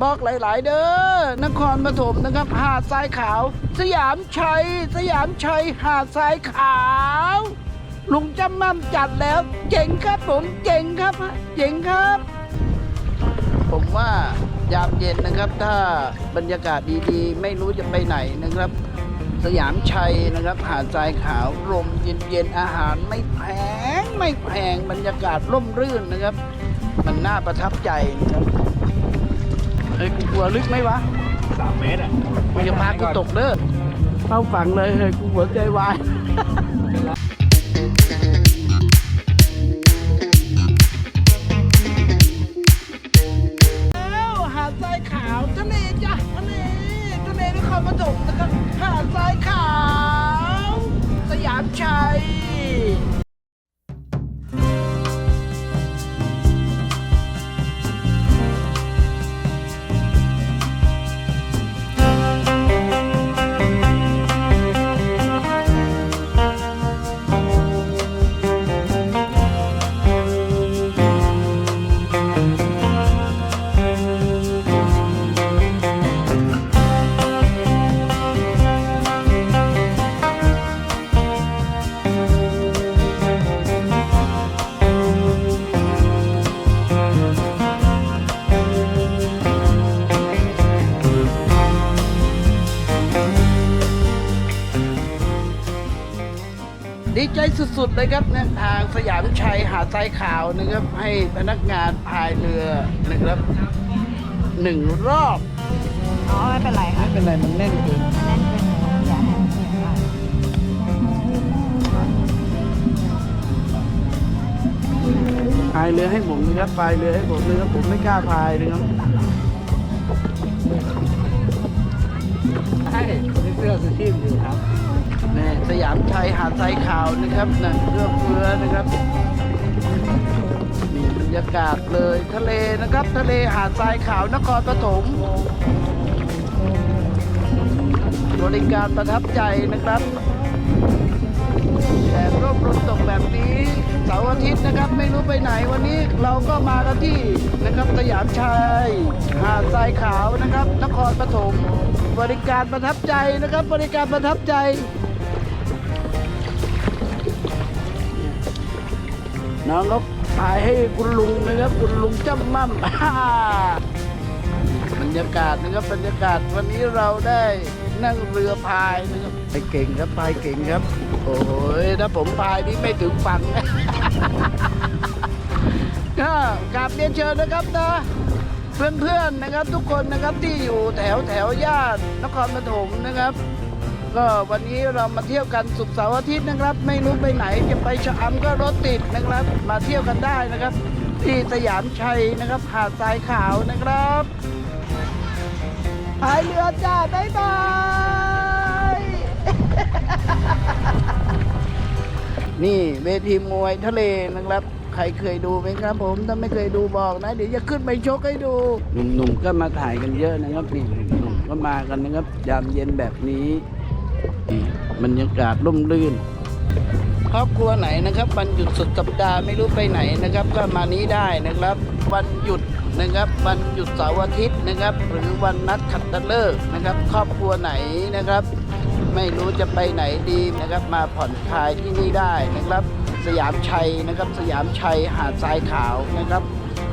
บอกหลาย ๆ เด้อนครปฐมนะครับ หาดทรายขาว สยามชัย สยามชัย หาดทรายขาว ลุงจำมั่มจัดแล้ว เจ๋งครับผมเจ๋งครับเจ๋งครับ ผมว่ายามเย็นนะครับ ถ้าบรรยากาศดี ๆ ไม่รู้จะไปไหนนะครับ สยามชัยนะครับ หาดทรายขาวลมเย็น ๆ อาหารไม่แพงไม่แพงบรรยากาศร่มรื่นนะครับ มันน่าประทับใจนะครับ ฮ้ยกูกลัวลึกไหมวะสามเมตรอะมึงจะพากูตกเด้อเข้าฝั่งเลยเฮ้ยกูหัวใจวาย สุดๆเลยครับเนี่ยทางสยามชัยหาดทรายขาวนะครับให้พนักงานพายเรือนะครับหนึ่งรอบอ๋อไม่เป็นไรค่ะไม่เป็นไรมันแน่นเกินแน่นเป็นอย่าให้เสียมากพายเรือให้ผมนะครับพายเรือให้ผมนะครับผมไม่กล้าพายนะครับใช่เสื้อสชีพอยู่ครับ นี่สยามชัยหาดทรายขาวนะครับนั่นเรือเฟือนะครับนี่บรรยากาศเลยทะเลนะครับ ทะเลหาดทรายขาวนครปฐมบริการประทับใจนะครับแดดร่มลมตกแบบนี้เสาร์อาทิตย์นะครับ ไม่รู้ไปไหนวันนี้เราก็มากันที่นะครับสยามชัยหาดทรายขาวนะครับ นครปฐมบริการประทับใจนะครับ บริการประทับใจ น้องก็พายให้คุณลุงนะครับ คุณลุงจำมั่มบรรยากาศนะครับบรรยากาศวันนี้เราได้นั่งเรือพายนะครับไปเก่งครับพายเก่งครับ โอ้ยถ้าผมพายนี่ไม่ถึงฝั่งก็กราบเรียนเชิญนะครับนะเพื่อนๆนะครับทุกคนนะครับที่อยู่แถวแถวย่านนครปฐมนะครับ ก็วันนี้เรามาเที่ยวกันสุกเสาร์อาทิตย์นะครับ ไม่รู้ไปไหนจะไปชะอำก็รถติดนะครับ มาเที่ยวกันได้นะครับ ที่สยามชัยนะครับหาดทรายขาวนะครับพายเรือจ้าบ๊ายบายนี่เวทีมวยทะเลนะครับ ใครเคยดูไหมครับผม ถ้าไม่เคยดูบอกนะ เดี๋ยวจะขึ้นไปชกให้ดู หนุ่มๆก็มาถ่ายกันเยอะนะครับนี่หนุ่มๆก็มากันนะครับ ยามเย็นแบบนี้ บรรยากาศร่มรื่น ครอบครัวไหนนะครับ วันหยุดสุดสัปดาห์ไม่รู้ไปไหนนะครับ ก็มานี้ได้นะครับ วันหยุดนะครับ วันหยุดเสาร์อาทิตย์นะครับ หรือวันนัดขัดตฤกษ์นะครับ ครอบครัวไหนนะครับ ไม่รู้จะไปไหนดีนะครับ มาผ่อนคลายที่นี่ได้นะครับ สยามชัยนะครับ สยามชัยหาดทรายขาวนะครับ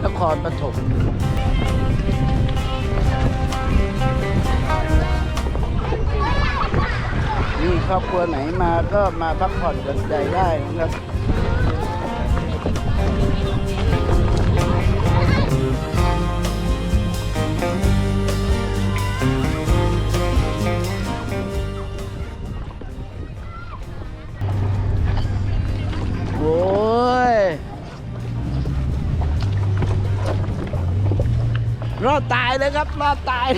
นครปฐม นี่ครอบครัวไหนมาก็มาพักผ่อนกันใจได้นะครับโอ้ย รอดตายเลยครับ รอดตาย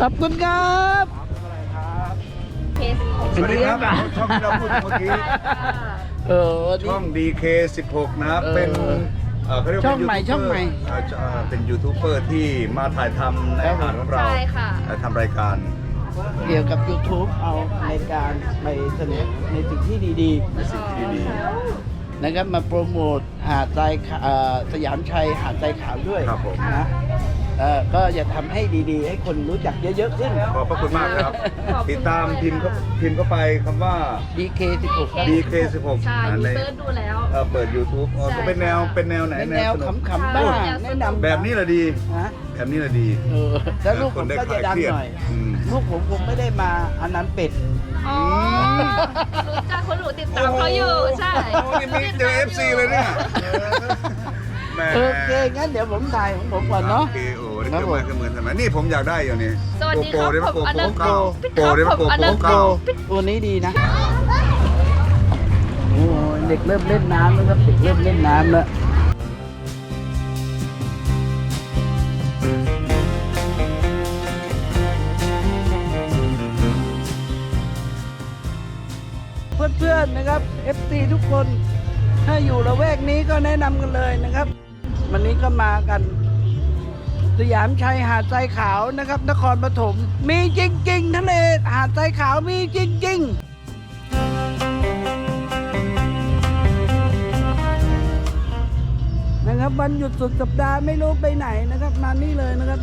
ขอบคุณครับเคสสวัสดีครับช่องที่เราพูดเมื่อกี้เออวันนี้ ช่อง DK16 นะครับ เออเป็นเอ่อเขาเรียกว่าช่องใหม่ยูทูบเบร์ช่องใหม่ เอ่อเอ่อเป็นยูทูบเบอร์ที่มาถ่ายทำในอาหารของเราใช่ค่ะถ่ายทำรายการ เกี่ยวกับ YouTube เอาในการไปเสนอในสิ่งที่ดีในสิ่งที่ดี ๆ นะครับมาโปรโมทหาดทรายขาวเอ่อสยามชัยหาดทรายขาวด้วยครับผม นะเออก็จะทำให้ดีๆ ให้คนรู้จักเยอะๆขึ้น ขอบพระคุณมากครับติดตามพิมพ์เข้าพิมพ์เข้าไปคำว่า DK16 ครับ DK16 ใช่อ่ามีใน เซิร์ชดูแล้ว เอ่อเปิด YouTube อ๋อใช่ ก็เป็นแนวเป็นแนวไหนเป็นแนวสนุกขำๆบ้างใช่แนะนำแบบนี้แหละดี นะแบบนี้แหละดีเออแล้วลูกคผมนได้ก็จะคลายดังเครียดหน่อย อืม ลูกผมคงไม่ได้มาอันนั้นเป็ด อ๋อรู้จักคนหนูติดตามเขาอยู่ ใช่โอ้นี่มีเจอ FC เลยเนี่ยเออแหม โอเค งั้นเดี๋ยวผมถ่ายของผมก่อนเนาะ โอเคโอ้ได้ครับเครื่องผมไม้เครื่องมือทำไมนี่ผมอยากได้อยู่นี่สวัสดีครับโกโปรได้ไหมผมโกอนัโปรนต์เก้าพี่โปรได้ไหมครับโกผมอโปนัรนต์เก้าตัวนี้ดีนะโอ้ยเด็กเริ่มเล่นน้ำแล้วครับเด็กเริ่มเล่นน้ำแล้วเพื่อนๆนะครับ FC ทุกคน ถ้าอยู่ละแวกนี้ก็แนะนำกันเลยนะครับ วันนี้ก็มากัน สยามชัยหาดทรายขาวนะครับ นครปฐมมีจริง ๆทะเลหาดทรายขาวมีจริง ๆนะครับวันหยุดสุดสัปดาห์ไม่รู้ไปไหนนะครับ มานี่เลยนะครับ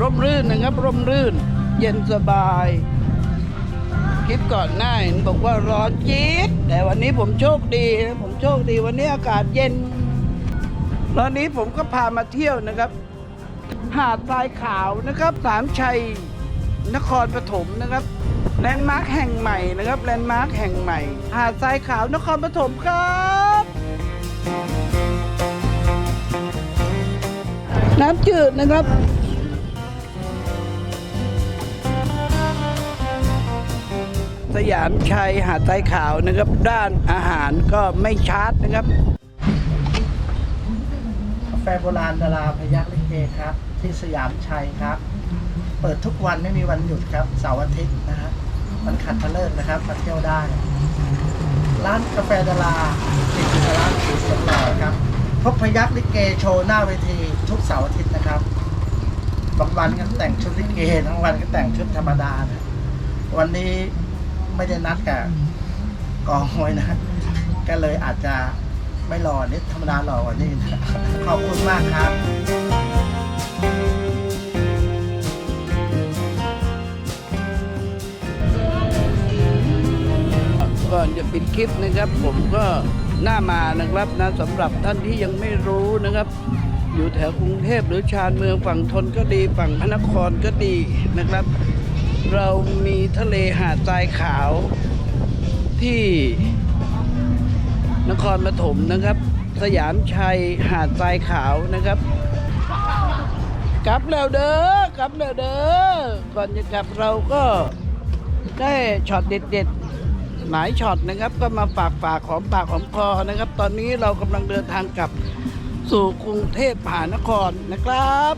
ร่มรื่นนะครับ ร่มรื่น เย็นสบาย คลิปก่อนหน้าเห็นบอกว่าร้อนจี๊ดแต่วันนี้ผมโชคดีนะผมโชคดีวันนี้อากาศเย็นตอนนี้ผมก็พามาเที่ยวนะครับ หาดทรายขาวนะครับ สามชัยนครปฐมนะครับแลนด์มาร์คแห่งใหม่นะครับแลนด์มาร์คแห่งใหม่ หาดทรายขาวนครปฐมครับน้ำจืดนะครับ สยามชัยหาดทรายขาวนะครับ ด้านอาหารก็ไม่ชาร์จนะครับกาแฟโบราณดาราพยัคฆ์ลิเกครับ ที่สยามชัยครับ เปิดทุกวันไม่มีวันหยุดครับเสาร์อาทิตย์นะฮะวันขัดพฤหัสนะครับมาเที่ยวได้ ร้านกาแฟดาราติดกับร้านสีสหล่อครับพบพยัคฆ์ลิเกโชว์หน้าเวทีทุกเสาร์อาทิตย์นะครับบางวันก็แต่งชุดลิเกทั้งวันก็แต่งชุดธรรมดานะวันนี้ ไม่ได้นัดกับกองมวยนะ ก็เลยอาจจะไม่รอนิดธรรมดารอกว่านี้นะขอบคุณมากครับก่อนจะปิดคลิปนะครับ ผมก็หน้ามานะครับนะสำหรับท่านที่ยังไม่รู้นะครับ อยู่แถวกรุงเทพหรือชานเมืองฝั่งทนก็ดีฝั่งพระนครก็ดีนะครับ เรามีทะเลหาดทรายขาวที่นครปฐมนะครับ สยามชัยหาดทรายขาวนะครับ กลับแล้วเด้อกลับแล้วเด้อก่อนจะกลับเราก็ได้ช็อตเด็ดๆหลายช็อตนะครับ ก็มาฝากฝากของปากของคอนะครับ ตอนนี้เรากำลังเดินทางกลับสู่กรุงเทพมหานครนะครับ